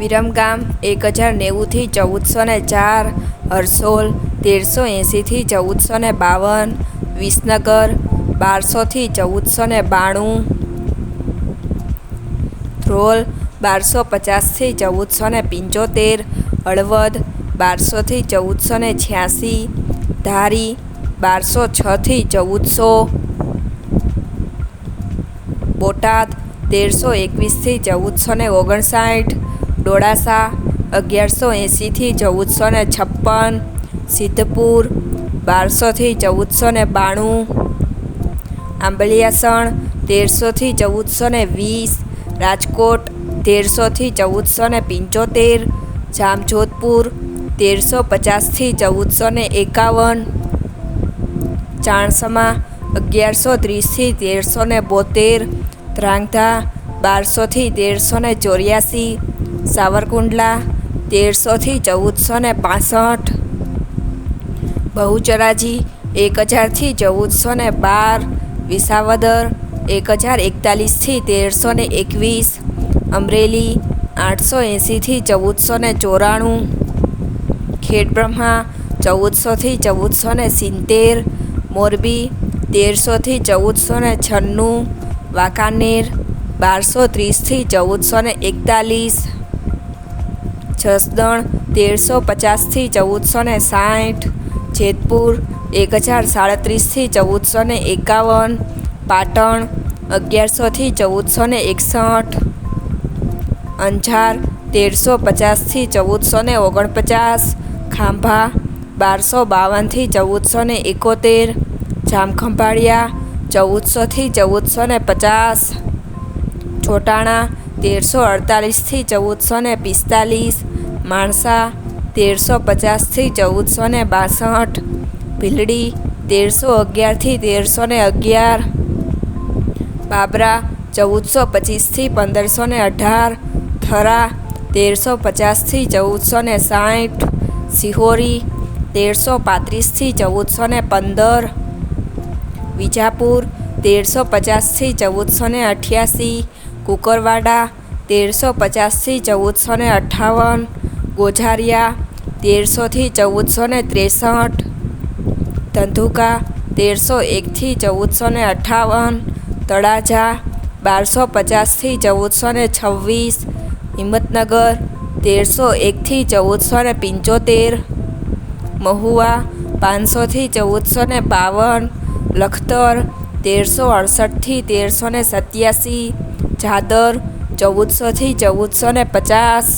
વિરમગામ એક હજાર નેવુંથી ચૌદસો ને ચાર, હરસોલ તેરસો એંસીથી ચૌદસો ને બાવન, વિસનગર બારસોથી ચૌદસો ને બાણું, ધ્રોલ બારસો પચાસથી ચૌદસો ને પંચોતેર, હળવદ બારસોથી ચૌદસો ને છ્યાસી, ધારી બારસો છથી ચૌદસો, બોટાદ તેરસો એકવીસથી ચૌદસો ને ઓગણસાઠ ડોળાસા અગિયારસો એંસીથી ચૌદસો ને છપ્પન, સિદ્ધપુર બારસોથી ચૌદસો ને બાણું, આંબલિયાસણ તેરસોથી ચૌદસો ને વીસ, રાજકોટ તેરસોથી ચૌદસો ને પંચોતેર, જામજોધપુર તેરસો પચાસથી ચૌદસો ને એકાવન, ચાણસમા અગિયારસો ત્રીસથી તેરસો ને બોતેર ધ્રાંગધા બારસોથી તેરસો ને ચોર્યાસી સાવરકુંડલા તેરસોથી ચૌદસો ને પાસઠ. બહુચરાજી એક હજારથી ચૌદસો ને બાર. વિસાવદર એક હજાર એકતાલીસથી તેરસો ને એકવીસ. અમરેલી આઠસો એંસીથી ચૌદસો ને ચોરાણું. ખેડબ્રહ્મા ચૌદસોથી ચૌદસો ને સિત્તેર. મોરબી તેરસોથી ચૌદસો ને છન્નું. વાંકાનેર બારસો ત્રીસથી ચૌદસો ને એકતાલીસ. જસદણ તેરસો પચાસથી ચૌદસો ને સાઠ, જેતપુર એક હજાર સાડત્રીસથી ચૌદસો ને એકાવન, પાટણ અગિયારસોથી ચૌદસો ને એકસઠ, અંજાર તેરસો પચાસથી ચૌદસો ને ઓગણપચાસ, ખાંભા બારસો બાવનથી ચૌદસો ને એકોતેર, જામખંભાળિયા ચૌદસોથી ચૌદસો ને પચાસ ચોટાણા તેરસો અડતાલીસથી ચૌદસો ને પિસ્તાલીસ, માણસા તેરસો પચાસથી ચૌદસો ને બાસઠ, ભીલડી તેરસો અગિયારથી તેરસો ને અગિયાર, બાબરા ચૌદસો પચીસથી પંદરસો ને અઢાર, થરા તેરસો પચાસથી ચૌદસો ને સાઠ, સિહોરી તેરસો પાંત્રીસથી ચૌદસો ને પંદર, વિજાપુર તેરસો પચાસથી ચૌદસો ને અઠ્યાસી કુકરવાડા, તેરસો પચાસથી ચૌદસો ને અઠ્ઠાવન, ગોઝારિયા, તેરસોથી ચૌદસો ને ત્રેસઠ, ધંધુકા, તેરસો એકથી ચૌદસો ને અઠ્ઠાવન, તળાજા, બારસો પચાસથી ચૌદસો ને છવ્વીસ, હિંમતનગર, તેરસો એકથી ચૌદસો ને પંચોતેર, મહુવા, પાંચસોથી ચૌદસો ને બાવન, લખતર, તેરસો અડસઠથી તેરસો ને સત્યાસી જાદર ચૌદસોથી ચૌદસો ને પચાસ.